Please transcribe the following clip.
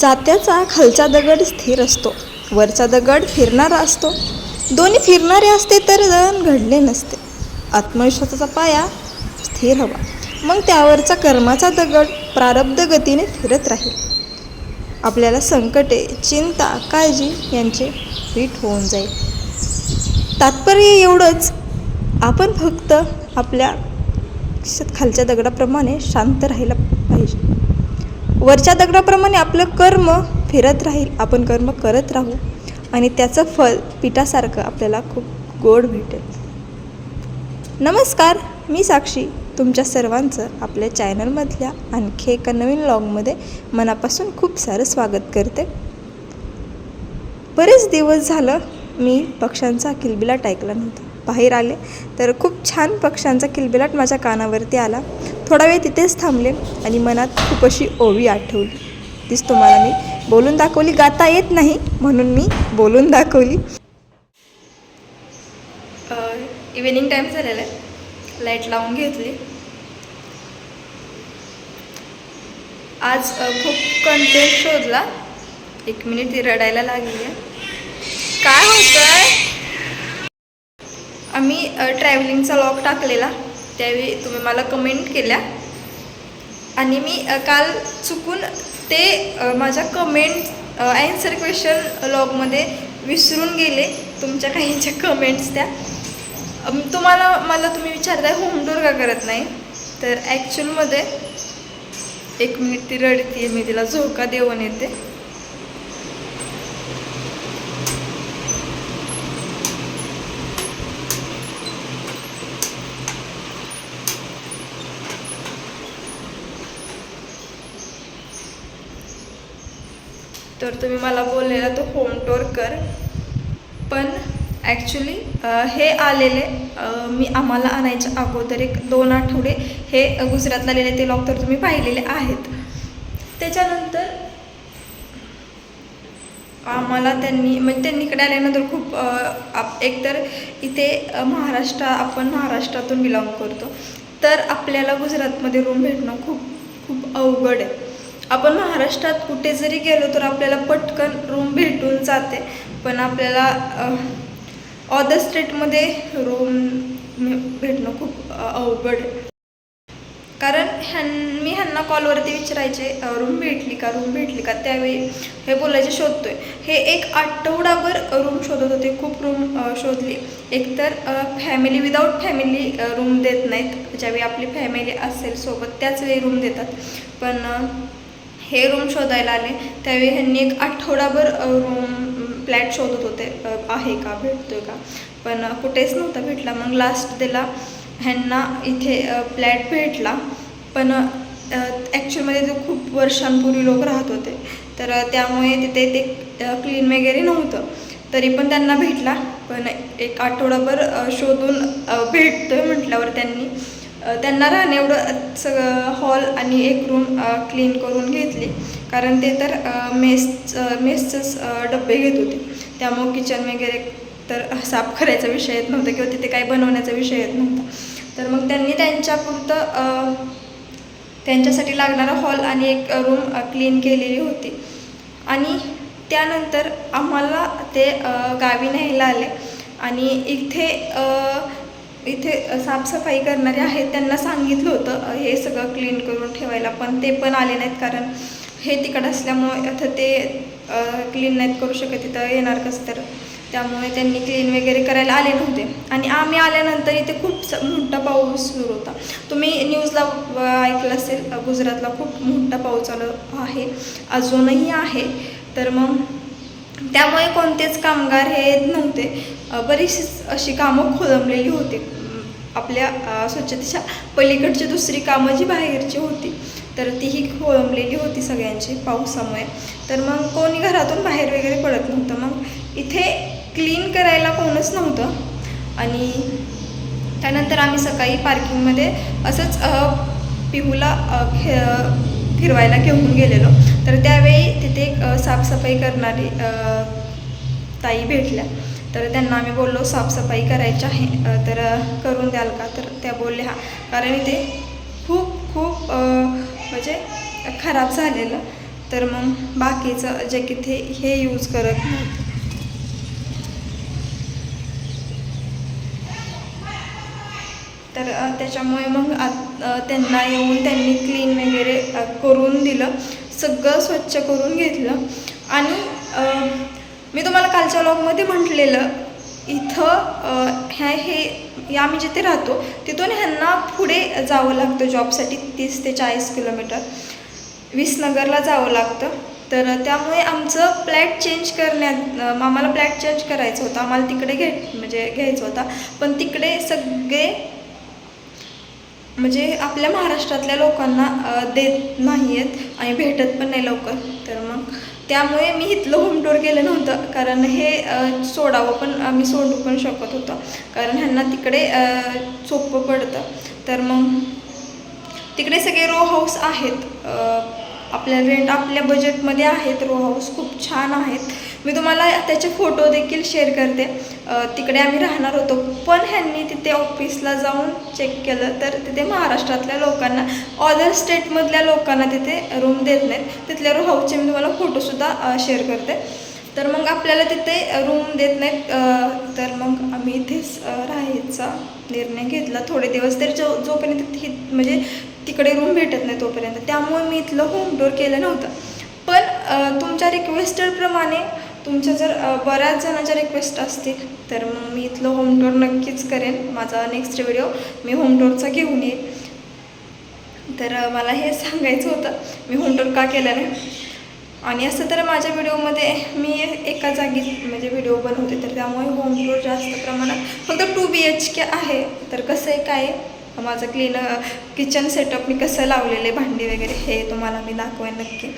जात्याचा खालचा दगड स्थिर असतो वरचा दगड फिरणारा असतो. दोन्ही फिरणारे असते तर जण घडले नसते. आत्मविश्वासाचा पाया स्थिर हवा. मग त्यावरचा कर्माचा दगड प्रारब्ध गतीने फिरत राहील. आपल्याला संकटे चिंता काळजी यांचे पीठ होऊन जाईल. तात्पर्य एवढंच आपण फक्त आपल्या खालच्या दगडाप्रमाणे शांत राहायला पाहिजे. वरच्या दगडाप्रमाणे आपलं कर्म फिरत राहील आपण कर्म करत राहू. आणि त्याचं फल पिठासारखं आपल्याला खूप गोड भेटेल. नमस्कार मी साक्षी तुमच्या सर्वांचं आपल्या चॅनलमधल्या आणखी एका नवीन लॉगमध्ये मनापासून खूप सारं स्वागत करते. बरेच दिवस झालं मी पक्ष्यांचा किलबिलाट ऐकला नव्हता. बाहेर आले तर खूप छान पक्ष्यांचा किलबिलाट माझ्या कानावरती आला. थोडा वेळ तिथेच थांबले आणि मनात खूप अशी ओवी आठवली. तीच तुम्हाला मी बोलून दाखवली. गाता येत नाही म्हणून मी बोलून दाखवली. इव्हिनिंग टाईम झालेला आहे. लाइट लावून घेतली. आज खूप कंटेंट शोधला. एक मिनिट ती रडायला लागली आहे काय होतं आम्ही ट्रॅव्हलिंगचा लॉक टाकलेला. त्यावेळी तुम्ही मला कमेंट केल्या. आणि मी काल चुकून ते माझ्या कमेंट ॲन्सर क्वेश्चन लॉगमध्ये विसरून गेले. तुमच्या काहींच्या कमेंट्स त्या. तुम्हाला मला तुम्ही विचारताय होम टूर का करत नाही? तर ॲक्च्युअलमध्ये एक मिनिट ती रडती मी तिला झोका देऊन येते. तर तुम्ही मला बोललेला तो होम टूर कर. पण ॲक्च्युली हे आलेले मी आम्हाला आणायच्या अगोदर एक दोन आठवडे हे गुजरातला आलेले ते लॉक तर तुम्ही पाहिलेले आहेत. त्याच्यानंतर आम्हाला त्यांनी म्हणजे त्यांनी इकडे आल्यानंतर खूप आप एकतर इथे महाराष्ट्र आपण महाराष्ट्रातून बिलॉंग करतो. तर आपल्याला गुजरातमध्ये रूम भेटणं खूप खूप अवघड आहे. आपण महाराष्ट्रात कुठे जरी गेलो तर आपल्याला पटकन रूम भेटून जाते. पण आपल्याला अदर स्टेटमध्ये रूम भेटणं खूप अवघड कारण ह्यां मी ह्यांना कॉलवरती विचारायचे रूम भेटली का रूम भेटली का? त्यावेळी हे बोलायचे शोधतोय. हे एक आठवडाभर रूम शोधत होते खूप रूम शोधली. एकतर फॅमिली विदाऊट फॅमिली रूम देत नाहीत. ज्यावेळी आपली फॅमिली असेल सोबत त्याच वेळी रूम देतात. पण हे रूम शोधायला आले. त्यावेळी ह्यांनी एक आठवडाभर रूम फ्लॅट शोधत होते. आहे का? भेटतोय का? पण कुठेच नव्हता भेटला. मग लास्ट दिला. ह्यांना इथे फ्लॅट भेटला. पण ॲक्च्युअलमध्ये ते खूप वर्षांपूर्वी लोक राहत होते. तर त्यामुळे तिथे ते क्लीन वगैरे नव्हतं. तरी पण त्यांना भेटला. पण एक आठवडाभर शोधून भेटतोय म्हटल्यावर त्यांनी. त्यांना राहणे एवढं सगळं हॉल आणि एक रूम क्लीन करून घेतली. कारण ते तर मेस मेसचंच डबे घेत होते. त्यामुळं किचन वगैरे तर साफ करायचा विषय येत नव्हता किंवा तिथे काही बनवण्याचा विषय येत नव्हता. तर मग त्यांनी त्यांच्यापुरतं त्यांच्यासाठी लागणारा हॉल आणि एक रूम क्लीन केलेली होती. आणि त्यानंतर आम्हाला ते गावी न्यायला आले. आणि इथे इथे साफसफाई करणारे आहेत त्यांना सांगितलं होतं हे सगळं क्लीन करून ठेवायला पण ते पण आले नाहीत कारण हे तिकडं असल्यामुळे आता ते क्लीन नाहीत करू शकत तिथं येणार कसं तर. त्यामुळे त्यांनी क्लीन वगैरे करायला आले नव्हते. आणि आम्ही आल्यानंतर इथे खूप स- मोठा पाऊस सुरू होता. तुम्ही न्यूजला ऐकलं असेल गुजरातला खूप मोठा पाऊस चालू आहे. अजूनही आहे. तर मग त्यामुळे कोणतेच कामगार हे येत नव्हते. बरीचशी अशी कामं खोळंबलेली होती. आपल्या स्वच्छतेच्या पलीकडची दुसरी कामं जी बाहेरची होती तर तीही खोळंबलेली होती सगळ्यांची पावसामुळे. तर मग कोणी घरातून बाहेर वगैरे पडत नव्हतं. मग इथे क्लीन करायला कोणच नव्हतं. आणि त्यानंतर आम्ही सकाळी पार्किंगमध्ये असंच पिहूला खे फिरवायला घेऊन गेलेलो. तर त्यावेळी साफसफाई करणारी ताई भेटल्या. तर त्यांना आम्ही बोललो साफसफाई करायची आहे तर करून द्याल का? तर त्या बोलल्या हा. कारण इथे खूप खूप म्हणजे खराब झालेलं. तर मग बाकीचं जे की ते हे यूज करत तर त्याच्यामुळे मग त्यांना येऊन त्यांनी क्लीन वगैरे करून दिलं. सगळं स्वच्छ करून घेतलं. आणि मी तुम्हाला कालच्या लॉगमध्ये म्हटलेलं इथं ह्या हे या आम्ही जिथे राहतो तिथून ह्यांना पुढे जावं लागतं जॉबसाठी तीस ते चाळीस किलोमीटर. विसनगरला जावं लागतं. तर त्यामुळे आमचं फ्लॅट चेंज करण्यात आम्हाला फ्लॅट चेंज करायचं होतं. आम्हाला तिकडे घे म्हणजे घ्यायचं होता. पण तिकडे सगळे म्हणजे आपल्या महाराष्ट्रातल्या लोकांना देत नाही आहेत आणि भेटत पण नाही लवकर. तर मग त्यामुळे मी इथलं होम टूर केलं नव्हतं. कारण हे सोडावं पण आम्ही सोडू पण शकत होतो. कारण ह्यांना तिकडे सोपं पडतं. तर मग तिकडे सगळे रो हाऊस आहेत. आपल्या रेंट आपल्या बजेटमध्ये आहेत. रो हाऊस खूप छान आहेत. मी तुम्हाला त्याचे फोटो देखील शेअर करते. तिकडे आम्ही राहणार होतो. पण ह्यांनी तिथे ऑफिसला जाऊन चेक केलं तर तिथे महाराष्ट्रातल्या लोकांना अदर स्टेटमधल्या लोकांना तिथे रूम देत नाहीत. तिथल्या रो हाऊसचे मी तुम्हाला फोटोसुद्धा शेअर करते. तर मग आपल्याला तिथे रूम देत नाहीत. तर मग आम्ही इथेच राहायचा निर्णय घेतला. थोडे दिवस तरी जो जोपर्यंत म्हणजे तिकडे रूम भेटत नाही तोपर्यंत. त्यामुळे मी इथलं होम टूर केलं नव्हतं. पण तुमच्या रिक्वेस्टरप्रमाणे तुमच्या जर बऱ्याच जणांच्या रिक्वेस्ट असतील तर मग मी इथलं होम टूर नक्कीच करेन. माझा नेक्स्ट व्हिडिओ मी होम टूरचा घेऊन येईन. तर मला हे सांगायचं होतं मी होम टूर का केलं नाही? आणि असं तर माझ्या व्हिडिओमध्ये मी एका जागी म्हणजे व्हिडिओ बनवते तर त्यामुळे होम टूर जास्त प्रमाणात फक्त टू बी एच के आहे. तर कसं आहे काय माझं क्लीन किचन सेटअप मी कसं लावलेलं आहे भांडी वगैरे हे तुम्हाला मी दाखवेन नक्की.